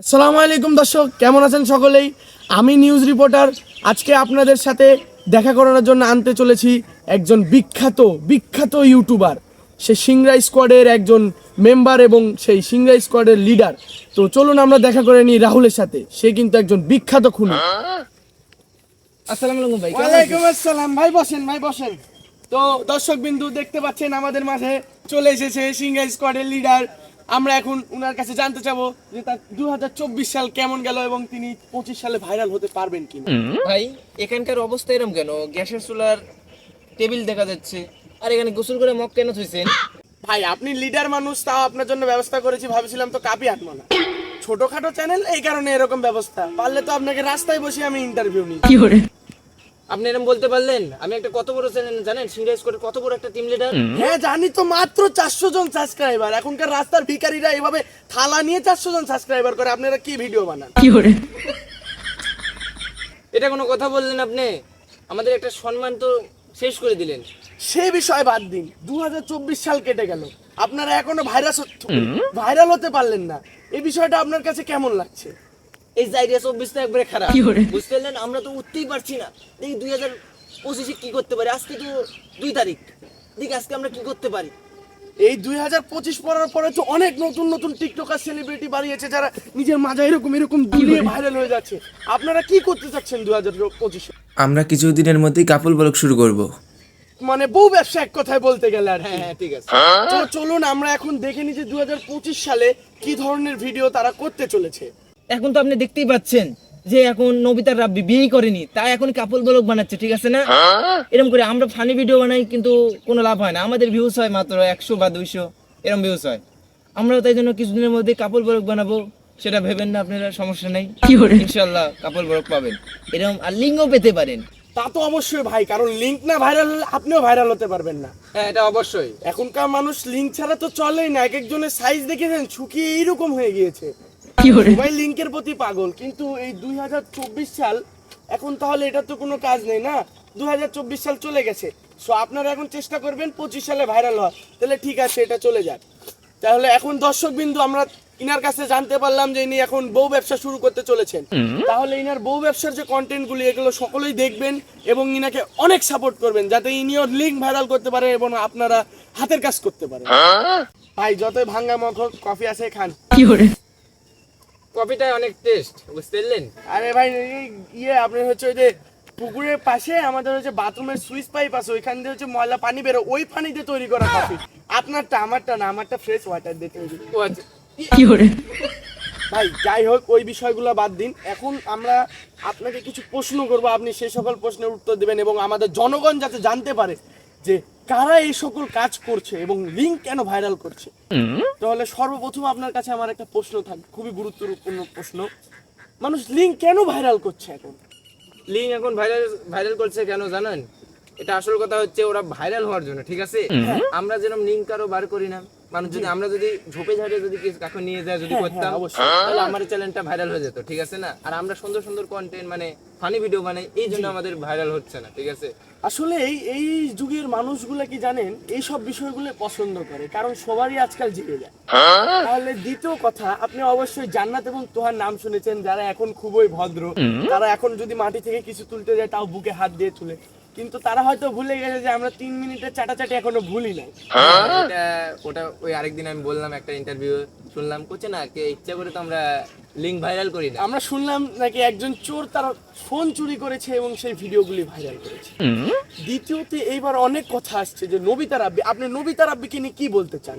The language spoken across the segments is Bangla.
আসসালামু আলাইকুম দর্শক কেমন আছেন সকলেই? আমি নিউজ রিপোর্টার আজকে আপনাদের সাথে দেখা করানোর জন্য আনতে চলেছি একজন বিখ্যাত বিখ্যাত ইউটিউবার সে সিংরাই স্কোয়াডের একজন মেম্বার এবং সেই সিংরাই স্কোয়াডের লিডার তো চলুন আমরা দেখা করে নিই রাহুলের সাথে। সে কিন্তু একজন বিখ্যাত খুনি। আসসালামু আলাইকুম ভাই ওয়ালাইকুম আসসালাম। ভাই বসেন ভাই বসেন। তো দর্শক বিন্দু দেখতে পাচ্ছেন আমাদের মাঝে চলে এসেছে সিঙ্গাই স্কোয়াডের লিডার আমরা এখন উনার কাছে জানতে চাবো যে তার দুহাজার চব্বিশ সাল কেমন গেল এবং তিনি পঁচিশ সালে ভাইরাল হতে পারবেন কিনা। ভাই এখানকার অবস্থা এরকম কেন? গ্যাসের চুলার টেবিল দেখা যাচ্ছে। আর এখানে গোসল করে মগ কেন থইছেন? ভাই আপনি লিডার মানুষ তাও আপনার জন্য ব্যবস্থা করেছি ভাবছিলাম তো কাপি আনব না। ছোটখাটো চ্যানেল এই কারণে এরকম ব্যবস্থা। পারলে তো আপনাকে রাস্তায় বসে আমি ইন্টারভিউ নিই। আপনি এরকম বলতে পারলেন? আমি একটা কত বড় চ্যানেল জানেন? সিঙ্গাইজ করে কত বড় একটা টিম লিডার হ্যাঁ জানি তো মাত্র চারশো জন সাবস্ক্রাইবার এখনকার রাস্তার ভিখারিরা এভাবে থালা নিয়ে চারশো জন সাবস্ক্রাইবার করে। আপনারা কি ভিডিও বানান? কি করে? এটা কোনো কথা বললেন আপনি? আমাদের একটা সম্মান তো শেষ করে দিলেন। সেই বিষয় বাদ দিন। দু হাজার চব্বিশ সাল কেটে গেল। আপনারা এখনও ভাইরাস ভাইরাল হতে পারলেন না। এই বিষয়টা আপনার কাছে কেমন লাগছে? এই চব্বিশটা একবারে খারাপ। বুঝতে পারলেন? আমরা তো উঠতেই পারছি না। দেখি দুই হাজার পঁচিশে কি করতে পারি? আজকে তো দুই তারিখ। দেখি আজকে আমরা কি করতে পারি? এই দুই হাজার পঁচিশ পড়ার পরে তো অনেক নতুন নতুন টিকটকার সেলিব্রিটি বাড়িয়েছে যারা নিজের মাজা এরকম এরকম দুলিয়ে ভাইরাল হয়ে যাচ্ছে। আপনারা কি করতে চাচ্ছেন দু হাজার পঁচিশে? আমরা কিছুদিনের মধ্যেই কাপল ব্লগ শুরু করব। মানে বউ ব্যবসা এক কথায় বলতে গেলে আর হ্যাঁ হ্যাঁ ঠিক আছে। তো চলুন আমরা এখন দেখে নিই যে দুই হাজার পঁচিশ সালে কি ধরনের ভিডিও তারা করতে চলেছে। এখন তো আপনি দেখতেই পাচ্ছেন যে এখন নবিতার রাব্বি বিয়েই করেনি। তাই এখন কাপল ব্লগ বানাচ্ছে ঠিক আছে না? এরকম করে আমরা ফানি ভিডিও বানাই কিন্তু কোনো লাভ হয় না। আমাদের ভিউজ হয় মাত্র একশো বা দুইশো এরকম ভিউজ হয়। আমরাও তাই জন্য কিছুদিনের মধ্যে কাপল ব্লগ বানাবো সেটা ভেবেন না আপনারা সমস্যা নেই। ইনশাল্লাহ কাপল ব্লগ পাবেন। এরকম আর লিঙ্কও পেতে পারেন। তা তো অবশ্যই ভাই কারণ লিঙ্ক না ভাইরাল হলে আপনিও ভাইরাল হতে পারবেন না। হ্যাঁ এটা অবশ্যই। এখনকার মানুষ লিঙ্ক ছাড়া তো চলেই না এক একজনের সাইজ দেখেছেন শুকিয়ে এইরকম হয়ে গিয়েছে। সবাই লিঙ্কের প্রতি পাগল কিন্তু এই দুই সাল এখন তাহলে এটা তো কোনো কাজ নেই না? সাল চলে গেছে। সো আপনারা এখন চেষ্টা করবেন পঁচিশ সালে ভাইরাল হওয়ার। তাহলে ঠিক আছে এটা চলে যাক। তাহলে এখন দর্শক বিন্দু আমরা ইনার কাছে জানতে পারলাম যে ইনি এখন বউ ব্যবসা শুরু করতে চলেছেন। তাহলে ইনার বউ ব্যবসার যে কন্টেন্টগুলি এগুলো সকলেই দেখবেন এবং ইনাকে অনেক সাপোর্ট করবেন যাতে ইনিও লিঙ্ক ভাইরাল করতে পারে এবং আপনারা হাতের কাজ করতে পারেন। ভাই যতই ভাঙ্গা মখ কফি আছে খান। কপিটায় অনেক টেস্ট বুঝতে পারলেন? আরে ভাই এই ইয়ে আপনার হচ্ছে ওই যে পুকুরের পাশে আমাদের হচ্ছে বাথরুমের সুইচ পাইপ আছে ওইখান দিয়ে হচ্ছে ময়লা পানি বেরো ওই পানি দিয়ে তৈরি করা কফি আপনারটা আমারটা না আমারটা ফ্রেশ ওয়াটার দিয়ে তৈরি। ও আচ্ছা। ভাই যাই হোক ওই বিষয়গুলো বাদ দিন। এখন আমরা আপনাকে কিছু প্রশ্ন করব আপনি সেই সকল প্রশ্নের উত্তর দেবেন এবং আমাদের জনগণ যাতে জানতে পারে যে কারা এই সকল কাজ করছে এবং লিঙ্ক কেন ভাইরাল করছে? তাহলে সর্বপ্রথম আপনার কাছে আমার একটা প্রশ্ন থাকবে খুবই গুরুত্বপূর্ণ প্রশ্ন। মানুষ লিঙ্ক কেন ভাইরাল করছে এখন? লিঙ্ক এখন ভাইরাল ভাইরাল করছে কেন জানেন? এটা আসল কথা হচ্ছে ওরা ভাইরাল হওয়ার জন্য ঠিক আছে? আমরা যেরকম লিঙ্ক আরও বার করি না মানুষ যদি আমরা যদি ঝোপে ঝাড়ে যদি কাকে নিয়ে যায় যদি হ্যাঁ, করতাম হ্যাঁ, তাহলে আমার চ্যানেলটা ভাইরাল হয়ে যেত ঠিক আছে না? আর আমরা সুন্দর সুন্দর কন্টেন্ট মানে ফানি ভিডিও বানাই এই জন্য আমাদের ভাইরাল হচ্ছে না ঠিক আছে? আসলে এই এই যুগের মানুষগুলো কি জানেন এই সব বিষয়গুলো পছন্দ করে কারণ সবারই আজকাল জেগে যায়। তাহলে দ্বিতীয় কথা আপনি অবশ্যই জান্নাত এবং তোহার নাম শুনেছেন যারা এখন খুবই ভদ্র তারা এখন যদি মাটি থেকে কিছু তুলতে যায় তাও বুকে হাত দিয়ে তুলে। কিন্তু তারা হয়তো ভুলে গেছে যে আমরা তিন মিনিটের চাটাচাটি এখনও ভুলি নাই। এটা ওটা ওই আরেকদিন আমি বললাম একটা ইন্টারভিউ শুনলাম করছে না কে ইচ্ছা করে তো আমরা লিঙ্ক ভাইরাল করি না। আমরা শুনলাম নাকি একজন চোর তার ফোন চুরি করেছে এবং সেই ভিডিওগুলি ভাইরাল করেছে। দ্বিতীয়তে এইবার অনেক কথা আসছে যে নবিতা রাব্বি আপনি নবিতা রাব্বিকে নিয়ে কি বলতে চান?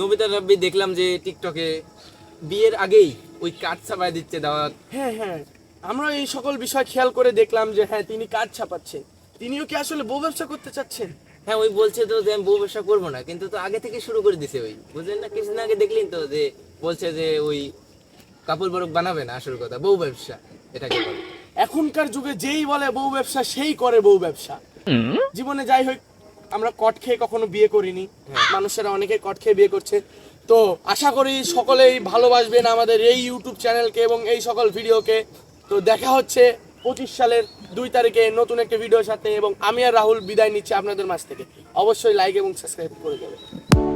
নবিতা রাব্বি দেখলাম যে টিকটকে বিয়ের আগেই ওই কাঠ ছাপায় দিচ্ছে দাওয়াত। হ্যাঁ হ্যাঁ। আমরা এই সকল বিষয় খেয়াল করে দেখলাম যে হ্যাঁ তিনি কাজ ছাপাচ্ছেন। তিনিও কি আসলে বউ ব্যবসা করতে চাচ্ছেন? হ্যাঁ ওই বলছে তো যে আমি বউ ব্যবসা করব না কিন্তু তো আগে থেকে শুরু করে দিছে ওই। বুঝলেন না? কিছুদিন আগে দেখলেন তো যে বলছে যে ওই কাপড় বরফ বানাবে না আসল কথা বউ ব্যবসা এটাকে বলে। এখনকার যুগে যেই বলে বউ ব্যবসা সেই করে বউ ব্যবসা। জীবনে যাই হোক আমরা কট খেয়ে কখনো বিয়ে করিনি। মানুষেরা অনেকে কট খেয়ে বিয়ে করছে। তো আশা করি সকলেই ভালোবাসবেন আমাদের এই ইউটিউব চ্যানেলকে এবং এই সকল ভিডিওকে তো দেখা হচ্ছে পঁচিশ সালের দুই তারিখে নতুন একটা ভিডিওর সাথে এবং আমি আর রাহুল বিদায় নিচ্ছি আপনাদের মাছ থেকে। অবশ্যই লাইক এবং সাবস্ক্রাইব করে দেবেন।